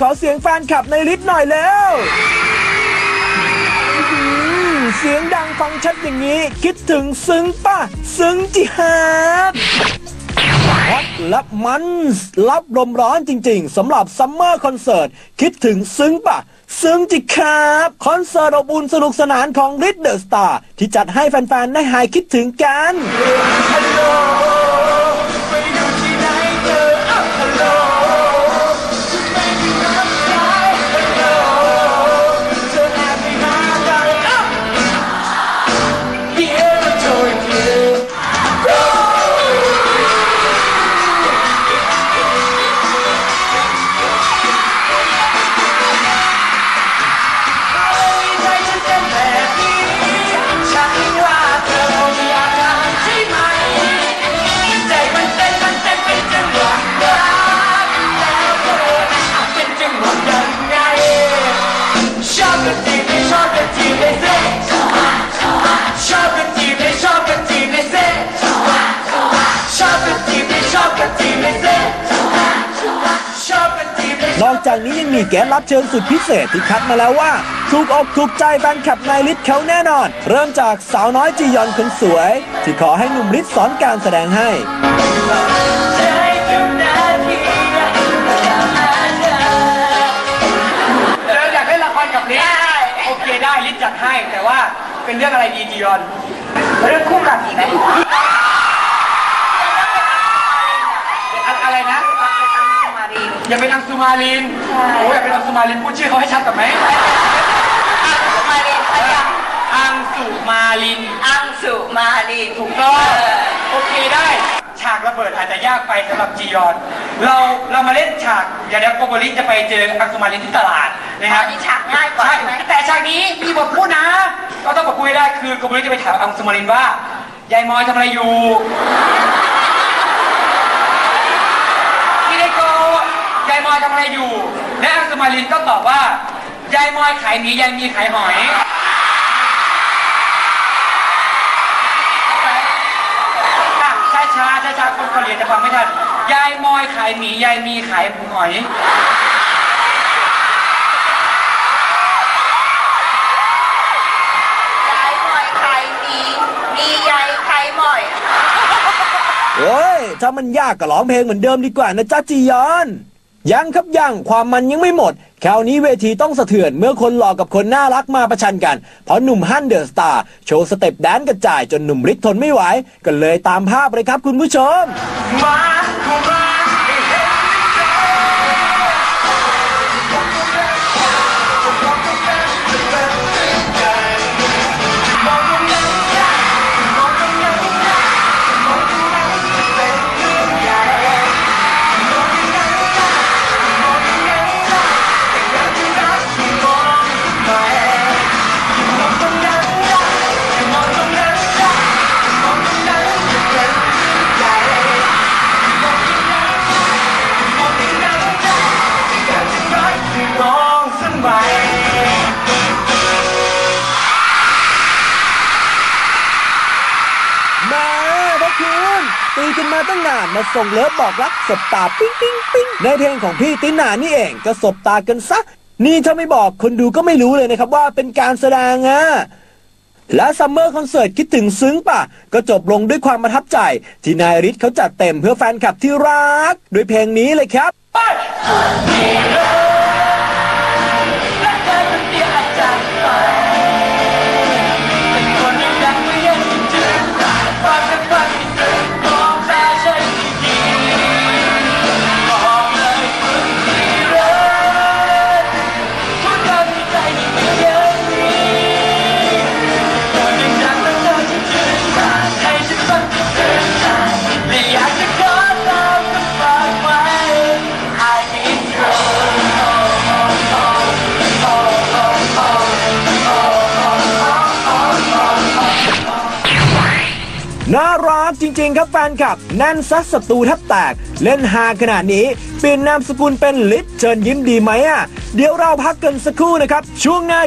ขอเสียงแฟนคลับในลิฟต์หน่อยเร็วเสียงดังฟังชัดอย่างนี้ คิดถึงซึ้งป่ะ ซึ้งจิฮาดฮอตและมันรับลมร้อนจริงๆสำหรับซัมเมอร์คอนเสิร์ต คิดถึงซึ้งป่ะ ซึ้งจิครับ คอนเสิร์ตอบอุ่นสนุกสนานของ r i d the Star ที่จัดให้แฟนๆ ได้หายคิดถึงกัน นอกจากนี้ยังมีแกสรับเชิญสุดพิเศษที่คัดมาแล้วว่า ถูกอกถูกใจแฟนคลับนายฤทธิ์เขาแน่นอน เริ่มจากสาวน้อยจียอนคนสวย ที่ขอให้หนุ่มฤทธิ์สอนการแสดงให้ เป็นเรื่องอะไรดีจียอน เรื่องคู่กับอีกไหมอะไรนะอย่าเป็นอังสุมาลินโอ้ยอย่าเป็นอังสุมาลินพูดชื่อเขาให้ชัดกับไหมมาลินพยังอังสุมาลินอังสุมาลินถูกต้องโอเคได้ ฉากระเบิดอาจจะยากไปสำหรับจียอน เราเรามาเล่นฉากเดี๋ยวเดี๋ยวโกโบลิจะไปเจออังสุมาลินที่ตลาดนะคอัรับนนี้ฉากง่ายกว่าใช่ใช่ไหมแต่ฉากนี้มีบทพูดนะ ก็ต้องบทพูดให้ได้คือโกโบลิจะไปถามอังสุมาลินว่ายายมอยทำอะไรอยู่พี่เดโกยายมอยทำอะไรอยู่ และอังสุมาลินก็ตอบว่ายายมอยขายหมียายมีขายหอย ช้าช้าช้าช้าๆคนเกาหลีจะฟังไม่ทันยายมอยขายหมียายมีขายหอยยายหม่อยไข่มีมียายไข่หม่อยเอ้ย ถ้ามันยากก็ร้องเพลงเหมือนเดิมดีกว่านะจ๊ะจียอน ยังครับยังความมันยังไม่หมด คราวนี้เวทีต้องสะเทือนเมื่อคนหล่อกับคนน่ารักมาประชันกัน เพราะหนุ่มฮั่นเดอะสตาร์โชว์สเต็ปแดนกระจายจนหนุ่มฤทธิ์ทนไม่ไหว ก็เลยตามภาพเลยครับคุณผู้ชม คุณตีกันมาตั้งนานมาส่งเลิฟบอกรักสบตาปิ้งปิ้งปิ้งในเพลงของพี่ตินานี่เองก็สบตากันซะ นี่ถ้าไม่บอกคนดูก็ไม่รู้เลยนะครับว่าเป็นการแสดงอะและซัมเมอร์คอนเสิร์ตคิดถึงซึ้งป่ะ ก็จบลงด้วยความประทับใจ ที่นายฤทธิ์เขาจัดเต็มเพื่อแฟนคลับที่รัก ด้วยเพลงนี้เลยครับ จริง ๆ ครับแฟนคลับแน่นซัดศัตรูแทบแตก เล่นฮาขนาดนี้เปลี่ยนนามสกุลเป็นลิศเชิญยิ้มดีไหมอะเดี๋ยวเราพักกันสักครู่นะครับ ช่วงหน้าเดี๋ยว